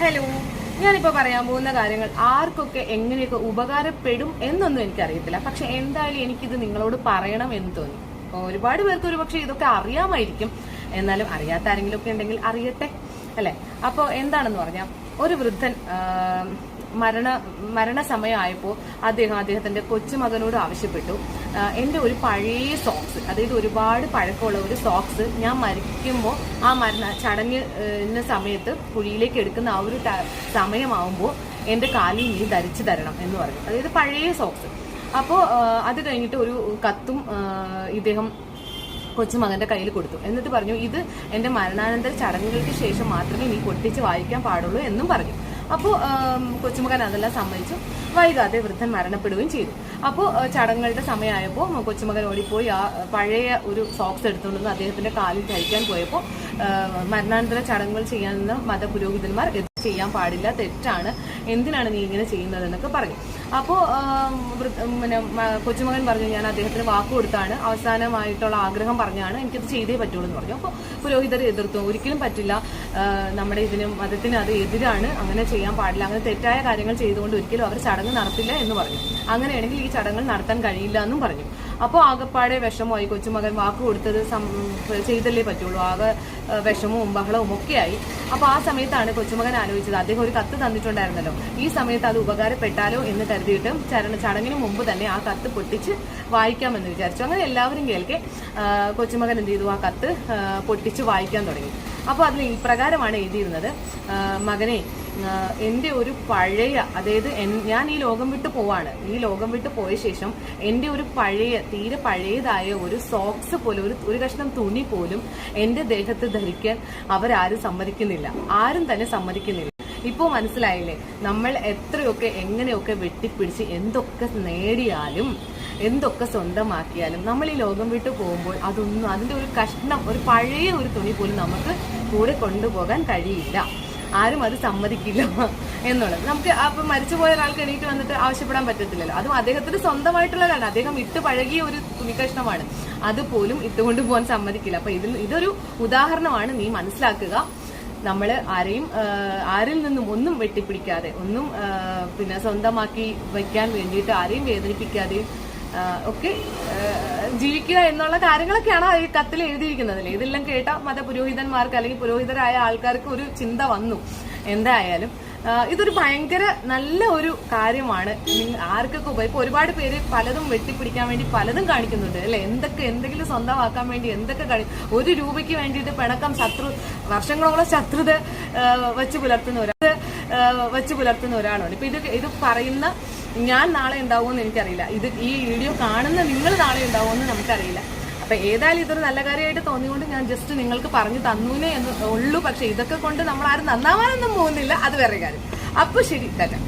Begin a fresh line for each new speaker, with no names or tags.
Hello ഞാനിപ്പോ പറയാൻ പോകുന്ന കാര്യങ്ങൾ ആർക്കൊക്കെ എങ്ങനെയൊക്കെ ഉപകാരപ്പെടും എന്നൊന്നും എനിക്കറിയത്തില്ല. പക്ഷെ എന്തായാലും എനിക്കിത് നിങ്ങളോട് പറയണം എന്ന് തോന്നി. ഒരുപാട് പേർക്ക് ഒരു പക്ഷെ ഇതൊക്കെ അറിയാമായിരിക്കും. എന്നാലും അറിയാത്ത ആരെങ്കിലും ഒക്കെ ഉണ്ടെങ്കിൽ അറിയട്ടെ അല്ലെ? അപ്പോൾ എന്താണെന്ന് പറഞ്ഞാൽ ഒരു വൃദ്ധൻ മരണ മരണസമയമായപ്പോൾ അദ്ദേഹം അദ്ദേഹത്തിന്റെ കൊച്ചുമകനോട് ആവശ്യപ്പെട്ടു. എന്റെ ഒരു പഴയ സോക്സ് അതായത് ഒരുപാട് പഴക്കമുള്ള ഒരു സോക്സ് ഞാൻ മരിക്കുമ്പോൾ ആ മരണ ചടങ്ങിന് സമയത്ത് കുഴിയിലേക്ക് എടുക്കുന്ന ആ ഒരു സമയമാവുമ്പോൾ എന്റെ കാലിൽ നീ ധരിച്ചു തരണം എന്ന് പറഞ്ഞു. അതായത് പഴയ സോക്സ് അപ്പോൾ അത് കഴിഞ്ഞിട്ട് ഒരു കത്തും ഇദ്ദേഹം കൊച്ചുമകന്റെ കയ്യിൽ കൊടുത്തു. എന്നിട്ട് പറഞ്ഞു ഇത് എന്റെ മരണാനന്തര ചടങ്ങുകൾക്ക് ശേഷം മാത്രമേ നീ പൊട്ടിച്ച് വായിക്കാൻ പാടുള്ളൂ എന്നും പറഞ്ഞു. അപ്പോൾ കൊച്ചുമകൻ അതെല്ലാം സമ്മതിച്ചു. വൈകാതെ വൃദ്ധൻ മരണപ്പെടുകയും ചെയ്തു. അപ്പോൾ ചടങ്ങുകളുടെ സമയമായപ്പോൾ കൊച്ചുമകൻ ഓടിപ്പോയി. ആ പഴയ ഒരു സോക്സ് എടുത്തുകൊണ്ടുവന്ന് അദ്ദേഹത്തിന്റെ കാലിൽ ധരിക്കാൻ പോയപ്പോൾ മരണാനന്തര ചടങ്ങുകൾ ചെയ്യാനെന്ന് മതപുരോഹിതന്മാർ പുരോഹിതന്മാർ ചെയ്യാൻ പാടില്ല തെറ്റാണ്. എന്തിനാണ് നീ ഇങ്ങനെ ചെയ്യുന്നത് എന്നൊക്കെ പറഞ്ഞു അപ്പോൾ പിന്നെ കൊച്ചുമകൻ പറഞ്ഞു ഞാൻ അദ്ദേഹത്തിന് വാക്ക് കൊടുത്താണ്. അവസാനമായിട്ടുള്ള ആഗ്രഹം പറഞ്ഞാണ് എനിക്കത് ചെയ്തേ പറ്റുള്ളൂ എന്ന് പറഞ്ഞു. അപ്പോൾ പുരോഹിതർ എതിർത്തു. ഒരിക്കലും പറ്റില്ല. നമ്മുടെ ഇതിനും മതത്തിന് അത് എതിരാണ്. അങ്ങനെ ചെയ്യാൻ പാടില്ല. അങ്ങനെ തെറ്റായ കാര്യങ്ങൾ ചെയ്തുകൊണ്ട് ഒരിക്കലും അവർ ചടങ്ങ് നടത്തില്ല എന്ന് പറഞ്ഞു. അങ്ങനെയാണെങ്കിൽ ഈ ചടങ്ങ് നടത്താൻ കഴിയില്ല എന്നും പറഞ്ഞു. അപ്പോൾ ആകെപ്പാടെ വിഷമമായി. കൊച്ചുമകൻ വാക്ക് കൊടുത്തത് ചെയ്തല്ലേ പറ്റുള്ളൂ. ആകെ വിഷമവും ബഹളവും ഒക്കെയായി. അപ്പോൾ ആ സമയത്താണ് കൊച്ചുമകൻ ആലോചിച്ചത്. അദ്ദേഹം ഒരു കത്ത് തന്നിട്ടുണ്ടായിരുന്നല്ലോ. ഈ സമയത്ത് അത് ഉപകാരപ്പെട്ടാലോ എന്ന് കരുതിയിട്ട് ചരണ ചടങ്ങിന് മുമ്പ് തന്നെ ആ കത്ത് പൊട്ടിച്ച് വായിക്കാമെന്ന് വിചാരിച്ചു. അങ്ങനെ എല്ലാവരും കേൾക്കെ കൊച്ചുമകൻ എന്ത് ചെയ്തു? ആ കത്ത് പൊട്ടിച്ച് വായിക്കാൻ തുടങ്ങി. അപ്പോൾ അതിൽ ഇപ്രകാരമാണ് എഴുതിയിരുന്നത്. മകനെ എന്റെ ഒരു പഴയ അതായത് ഞാൻ ഈ ലോകം വിട്ട് പോവാണ്. ഈ ലോകം വിട്ട് പോയ ശേഷം എന്റെ ഒരു പഴയ തീരെ പഴയതായ ഒരു സോക്സ് പോലും ഒരു ഒരു കഷ്ണം തുണി പോലും എന്റെ ദേഹത്ത് ധരിക്കാൻ അവരാരും സമ്മതിക്കുന്നില്ല. ആരും തന്നെ സമ്മതിക്കുന്നില്ല. ഇപ്പോൾ മനസ്സിലായില്ലേ? നമ്മൾ എത്രയൊക്കെ എങ്ങനെയൊക്കെ വെട്ടിപ്പിടിച്ച് എന്തൊക്കെ നേടിയാലും എന്തൊക്കെ സ്വന്തമാക്കിയാലും നമ്മൾ ഈ ലോകം വിട്ട് പോകുമ്പോൾ അതൊന്നും അതിന്റെ ഒരു കഷ്ണം ഒരു പഴയ ഒരു തുണി പോലും നമുക്ക് കൂടെ കൊണ്ടുപോകാൻ കഴിയില്ല. ആരും അത് സമ്മതിക്കില്ല എന്നുള്ളത്. നമുക്ക് അപ്പൊ മരിച്ചുപോയ ഒരാൾക്ക് എണീറ്റ് വന്നിട്ട് ആവശ്യപ്പെടാൻ പറ്റത്തില്ലല്ലോ. അതും അദ്ദേഹത്തിന് സ്വന്തമായിട്ടുള്ളതാണ്. അദ്ദേഹം ഇട്ട് പഴകിയ ഒരു തുണിക്കഷ്ണമാണ് അതുപോലും ഇട്ടുകൊണ്ട് പോകാൻ സമ്മതിക്കില്ല. അപ്പൊ ഇതിൽ ഇതൊരു ഉദാഹരണമാണ് നീ മനസ്സിലാക്കുക. നമ്മൾ ആരെയും ആരിൽ നിന്നും ഒന്നും വെട്ടിപ്പിടിക്കാതെ ഒന്നും പിന്നെ സ്വന്തമാക്കി വയ്ക്കാൻ വേണ്ടിയിട്ട് ആരെയും വേദനിപ്പിക്കാതെയും ഒക്കെ ജീവിക്കുക എന്നുള്ള കാര്യങ്ങളൊക്കെയാണ് ഈ കത്തിൽ എഴുതിയിരിക്കുന്നത് അല്ലേ ഇതെല്ലാം കേട്ട മതപുരോഹിതന്മാർക്ക് അല്ലെങ്കിൽ പുരോഹിതരായ ആൾക്കാർക്ക് ഒരു ചിന്ത വന്നു. എന്തായാലും ഇതൊരു ഭയങ്കര നല്ല ഒരു കാര്യമാണ്. ആർക്കൊക്കെ ഉപ- ഇപ്പൊ ഒരുപാട് പേര് പലതും വെട്ടിപ്പിടിക്കാൻ വേണ്ടി പലതും കാണിക്കുന്നുണ്ട് അല്ലെ? എന്തൊക്കെ എന്തെങ്കിലും സ്വന്തമാക്കാൻ വേണ്ടി എന്തൊക്കെ കാണി ഒരു രൂപയ്ക്ക് വേണ്ടിയിട്ട് പിണക്കം ശത്രു വർഷങ്ങളോളം ശത്രുത വെച്ച് പുലർത്തുന്ന ഒരാൾ ആ, വെച്ച് പുലർത്തുന്ന ഒരാളാണ് ഇപ്പൊ ഇത് ഇത് പറയുന്ന ഞാൻ നാളെ ഉണ്ടാവുമെന്ന് എനിക്കറിയില്ല. ഇത് ഈ വീഡിയോ കാണുന്ന നിങ്ങൾ നാളെ ഉണ്ടാവുമെന്ന് നമുക്കറിയില്ല. അപ്പൊ ഏതായാലും ഇതൊരു നല്ല കാര്യമായിട്ട് തോന്നിയുകൊണ്ട് ഞാൻ ജസ്റ്റ് നിങ്ങൾക്ക് പറഞ്ഞു തന്നൂനേ എന്ന് ഉള്ളൂ. പക്ഷെ ഇതൊക്കെ കൊണ്ട് നമ്മൾ ആരും നന്നാവാനൊന്നും പോകുന്നില്ല. അത് വേറെ കാര്യം. അപ്പൊ ശരി തന്നെ